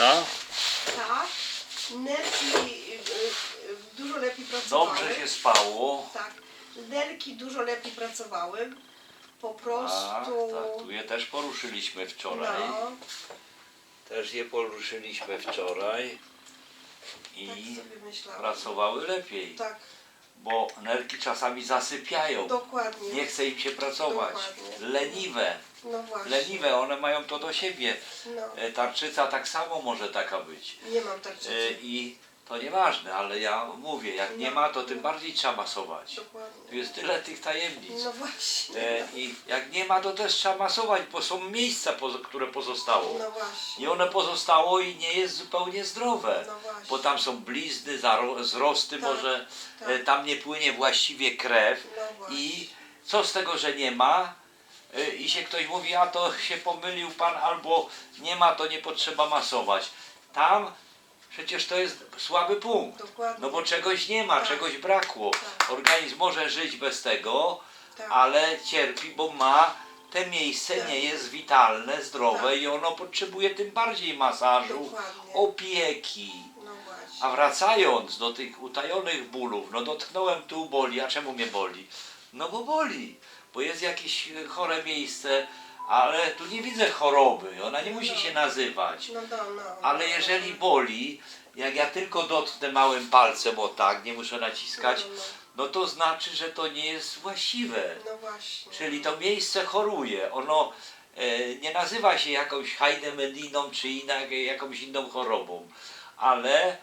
Tak? Tak. Nerki y, y, dużo lepiej pracowały. Dobrze się spało. Tak. Nerki dużo lepiej pracowały. Po Tak, prostu. tak, tu je też poruszyliśmy wczoraj. no, Też je poruszyliśmy wczoraj. tak I sobie myślałam. pracowały lepiej. Tak, Bo nerki czasami zasypiają. dokładnie. Nie chce im się pracować. Dokładnie. Leniwe. No właśnie. Leniwe, one mają to do siebie. No. E, Tarczyca tak samo może taka być. Nie mam tarczycy. E, I to nieważne, ale ja mówię, jak nie ma, to tym bardziej trzeba masować. Tu Dokładnie. jest tyle tych tajemnic. No właśnie. E, I jak nie ma, to też trzeba masować, bo są miejsca, które pozostało. No właśnie. I one pozostało i nie jest zupełnie zdrowe. No właśnie. Bo tam są blizny, zaro- zrosty, Tak, może tak. e, tam nie płynie właściwie krew. No. I co z tego, że nie ma? E, I się ktoś mówi, a to się pomylił pan, albo nie ma, to nie potrzeba masować. Tam przecież to jest słaby punkt. Dokładnie. No bo czegoś nie ma, Tak. czegoś brakło. Tak. Organizm może żyć bez tego, Tak. ale cierpi, bo ma te miejsce Tak. nie jest witalne, zdrowe Tak. i ono potrzebuje tym bardziej masażu, Dokładnie. opieki. No. A wracając do tych utajonych bólów, no dotknąłem tu boli, a czemu mnie boli? No bo boli, bo jest jakieś chore miejsce, ale tu nie widzę choroby, ona nie musi No. się nazywać. No, no, no. Ale jeżeli boli, jak ja tylko dotknę małym palcem, o tak, nie muszę naciskać, No, no, no to znaczy, że to nie jest właściwe. no właśnie. Czyli to miejsce choruje. Ono e, nie nazywa się jakąś hajdemediną czy inna, jakąś inną chorobą, ale e,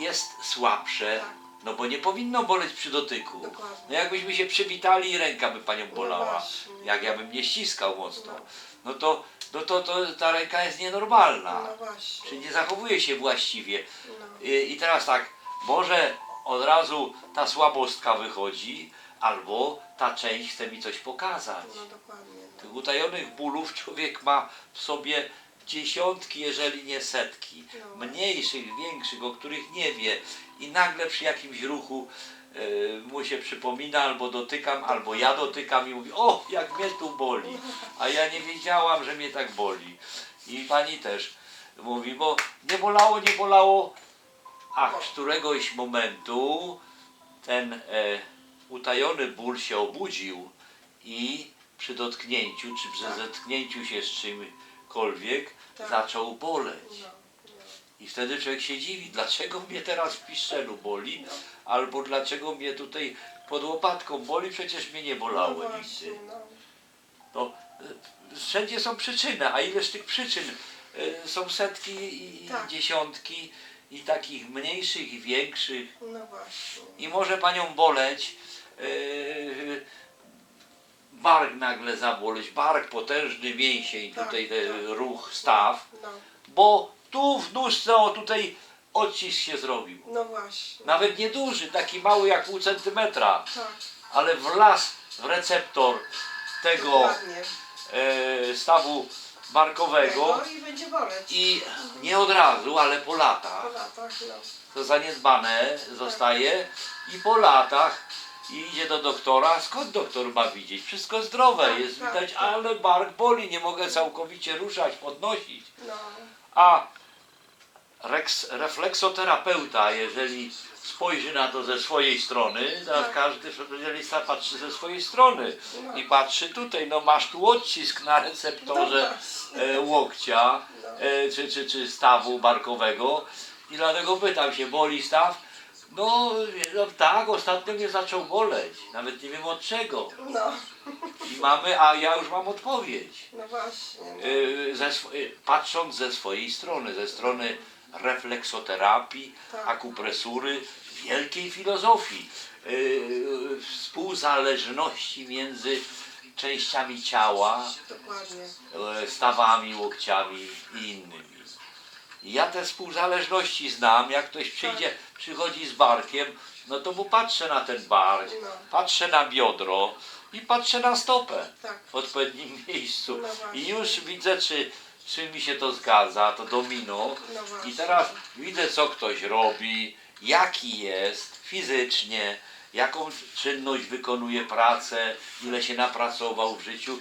jest słabsze. No bo nie powinno boleć przy dotyku. Dokładnie. No jakbyśmy się przywitali i ręka by panią bolała, właśnie. jak ja bym nie ściskał mocno, No. no to, no to, to ta ręka jest nienormalna. No właśnie. Czy nie zachowuje się właściwie. No. I, I teraz tak, może od razu ta słabostka wychodzi, albo ta część chce mi coś pokazać. No dokładnie. Tych utajonych bólów człowiek ma w sobie dziesiątki, jeżeli nie setki. No. Mniejszych, większych, o których nie wie. I nagle przy jakimś ruchu e, mu się przypomina, albo dotykam, albo ja dotykam i mówi, o, jak mnie tu boli. A ja nie wiedziałam, że mnie tak boli. I pani też mówi, bo nie bolało, nie bolało, a z któregoś momentu ten e, utajony ból się obudził i przy dotknięciu, czy przy Tak. zetknięciu się z czymkolwiek Tak. zaczął boleć. No, no. I wtedy człowiek się dziwi, dlaczego mnie teraz w piszczelu boli, No. albo dlaczego mnie tutaj pod łopatką boli, przecież mnie nie bolało no właśnie, nigdy. no. To e, wszędzie są przyczyny, a ileż tych przyczyn? E, Są setki i Tak. dziesiątki i takich mniejszych i większych. No właśnie. I może panią boleć, yy, bark nagle zaboleć, bark potężny mięsień, Tak, tutaj ten tak. ruch, staw, No, bo tu w nóżce, o tutaj odcisk się zrobił. no właśnie. Nawet nieduży, taki mały jak pół centymetra, Tak, ale wlazł w receptor tego dokładnie. e, stawu barkowego Tego I będzie boleć. i nie od razu, ale po latach. Po latach, no. to zaniedbane zostaje i po latach idzie do doktora. Skąd doktor ma widzieć? Wszystko zdrowe Tak, jest tak, widać, tak. ale bark boli, nie mogę całkowicie ruszać, podnosić. No, A reks, refleksoterapeuta, jeżeli spojrzy na to ze swojej strony, teraz Tak. każdy specjalista patrzy ze swojej strony No. i patrzy tutaj, no masz tu odcisk na receptorze No e, łokcia e, czy, czy, czy stawu barkowego i dlatego pytam się, boli staw? No, no tak, ostatnio mnie zaczął boleć, nawet nie wiem od czego. no, I mamy, a ja już mam odpowiedź. no właśnie. No. E, ze e, patrząc ze swojej strony, ze strony refleksoterapii, Tak. akupresury, wielkiej filozofii, e, współzależności między częściami ciała, Dokładnie. e, stawami, łokciami i innymi. Ja te współzależności znam, jak ktoś przyjdzie, przychodzi z barkiem, no to mu patrzę na ten bark, No. patrzę na biodro i patrzę na stopę Tak. w odpowiednim miejscu. No właśnie. I już widzę, czy, czy mi się to zgadza, to domino. No właśnie. I teraz widzę, co ktoś robi, jaki jest fizycznie, jaką czynność wykonuje pracę, ile się napracował w życiu.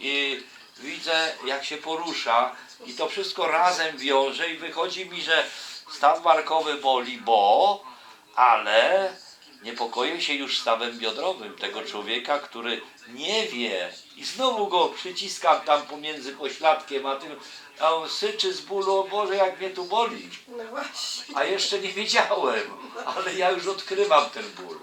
I widzę, jak się porusza, I to wszystko razem wiąże i wychodzi mi, że staw barkowy boli, bo, ale niepokoję się już stawem biodrowym tego człowieka, który nie wie i znowu go przyciskam tam pomiędzy pośladkiem, a tym, a on syczy z bólu, o Boże, jak mnie tu boli. No. A jeszcze nie wiedziałem, ale ja już odkrywam ten ból.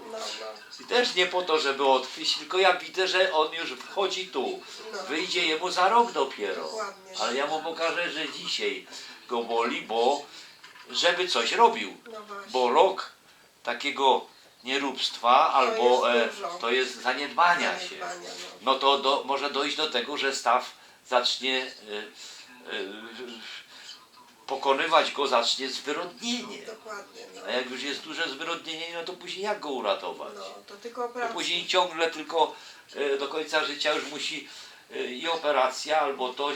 I też nie po to, żeby odkryć, tylko ja widzę, że on już wchodzi tu. Wyjdzie jemu za rok dopiero. Ale ja mu pokażę, że dzisiaj go boli, bo żeby coś robił. No. Bo rok takiego nieróbstwa albo jest e, to jest zaniedbania się. Zaniedbania, no. No to do, może dojść do tego, że staw zacznie e, e, pokonywać go zacznie zwyrodnienie. Dokładnie, no. A jak już jest duże zwyrodnienie, no to później jak go uratować? No, to tylko To operacja. później ciągle tylko e, do końca życia już musi e, i operacja, albo to, e,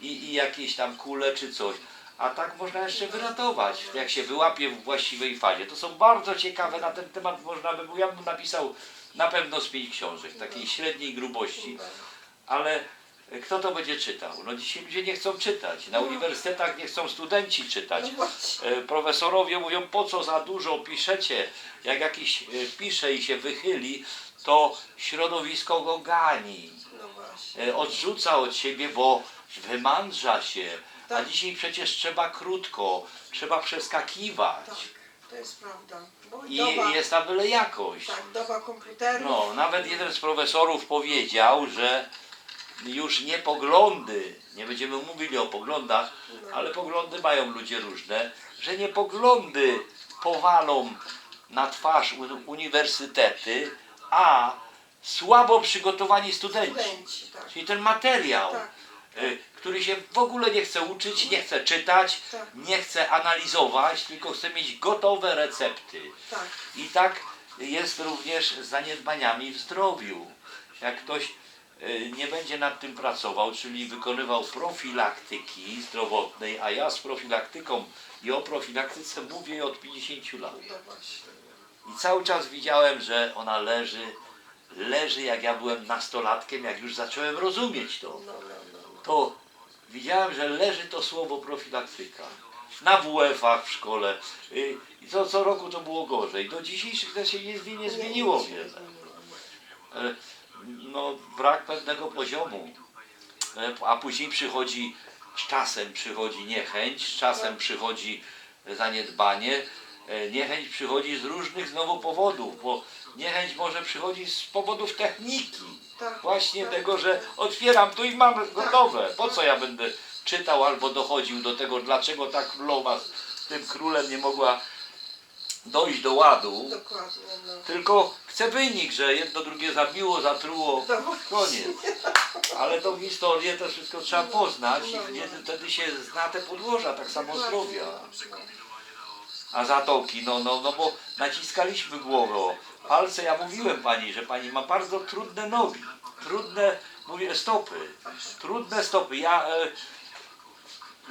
i, i jakieś tam kule czy coś. A tak można jeszcze wyratować, jak się wyłapie w właściwej fazie. To są bardzo ciekawe na ten temat, można by, ja bym napisał na pewno z pięć książek, takiej średniej grubości, ale kto to będzie czytał? No dzisiaj ludzie nie chcą czytać, na uniwersytetach nie chcą studenci czytać. No. E, profesorowie mówią, po co za dużo piszecie? Jak jakiś e, pisze i się wychyli, to środowisko go gani, No e, odrzuca od siebie, bo wymandrza się. A Tak. dzisiaj przecież trzeba krótko, trzeba przeskakiwać. Tak, to jest prawda. Bo I doba, jest ta byle jakość. tak, doba komputerów. No, nawet jeden z profesorów powiedział, że już nie poglądy, nie będziemy mówili o poglądach, ale poglądy mają ludzie różne, że nie poglądy powalą na twarz uniwersytety, a słabo przygotowani studenci. Studenci, tak. Czyli ten materiał, Tak. y, który się w ogóle nie chce uczyć, nie chce czytać, Tak. nie chce analizować, tylko chce mieć gotowe recepty. Tak. I tak jest również z zaniedbaniami w zdrowiu. Jak ktoś nie będzie nad tym pracował, czyli wykonywał profilaktyki zdrowotnej, a ja z profilaktyką i o profilaktyce mówię od 50 lat. No. I cały czas widziałem, że ona leży, leży jak ja byłem nastolatkiem, jak już zacząłem rozumieć to No, no, to widziałem, że leży to słowo profilaktyka. Na WF-ach w szkole. Y, I co, co roku to było gorzej. Do dzisiejszych to się nie, nie zmieniło wiele. No, brak pewnego poziomu. E, A później przychodzi, z czasem przychodzi niechęć, z czasem przychodzi zaniedbanie. E, Niechęć przychodzi z różnych znowu powodów, bo niechęć może przychodzić z powodów techniki. Tak, Właśnie tak. tego, że otwieram tu i mam gotowe. Po co ja będę czytał albo dochodził do tego, dlaczego ta królowa z tym królem nie mogła dojść do ładu. Dokładnie, no. Tylko chcę wynik, że jedno drugie zabiło, zatruło, No koniec. Ale tą historię to wszystko trzeba poznać No, i no. wtedy, się zna te podłoża, tak samo zdrowia. no. A zatoki, no, no, no bo naciskaliśmy głowę. o Palce, ja mówiłem pani, że pani ma bardzo trudne nogi, trudne, mówię, stopy, trudne stopy. Ja e,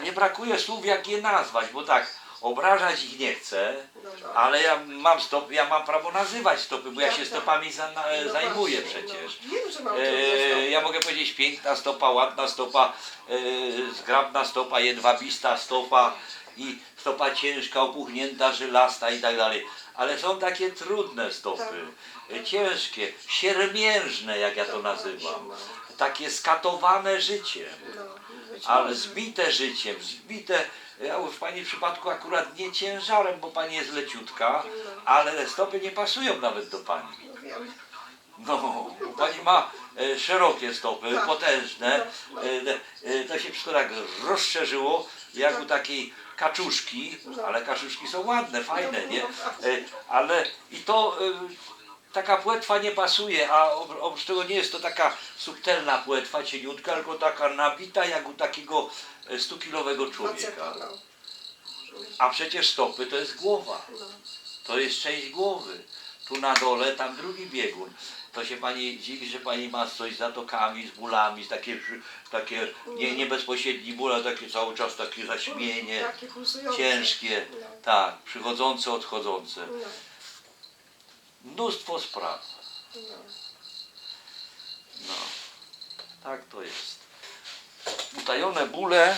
nie brakuje słów, jak je nazwać, bo tak, obrażać ich nie chcę, No, no. ale ja mam stopy, ja mam prawo nazywać stopy, bo ja Tak, się tak. stopami za, na, No zajmuję właśnie, przecież. No. Wiem, że mam E, ja mogę powiedzieć piękna stopa, ładna stopa, e, zgrabna stopa, jedwabista stopa i stopa ciężka, opuchnięta, żylasta i tak dalej. Ale są takie trudne stopy, e, ciężkie, siermiężne, jak ja to nazywam. Takie skatowane życiem, No, ale zbite życiem, zbite, ja w Pani przypadku akurat nie ciężarem, bo Pani jest leciutka, ale stopy nie pasują nawet do Pani. No, wiem. No, bo pani ma e, szerokie stopy, Tak. potężne. No. E, e, to się wszystko tak rozszerzyło, jak u takiej kaczuszki, No. ale kaczuszki są ładne, fajne, nie? E, ale i to e, taka płetwa nie pasuje, a op- oprócz tego nie jest to taka subtelna płetwa, cieniutka, tylko taka nabita jak u takiego 100-kilowego człowieka. Faceta, no. A przecież stopy to jest głowa. No. To jest część głowy. Tu na dole, tam drugi biegun. To się pani dziwi, że pani ma coś z zatokami, z bólami, z takie, takie nie, nie bezpośredni ból, ale takie cały czas takie zaśmienie, Takie pulsujące. ciężkie, No. tak, przychodzące, odchodzące. Mnóstwo spraw. No. No, tak to jest. Utajone bóle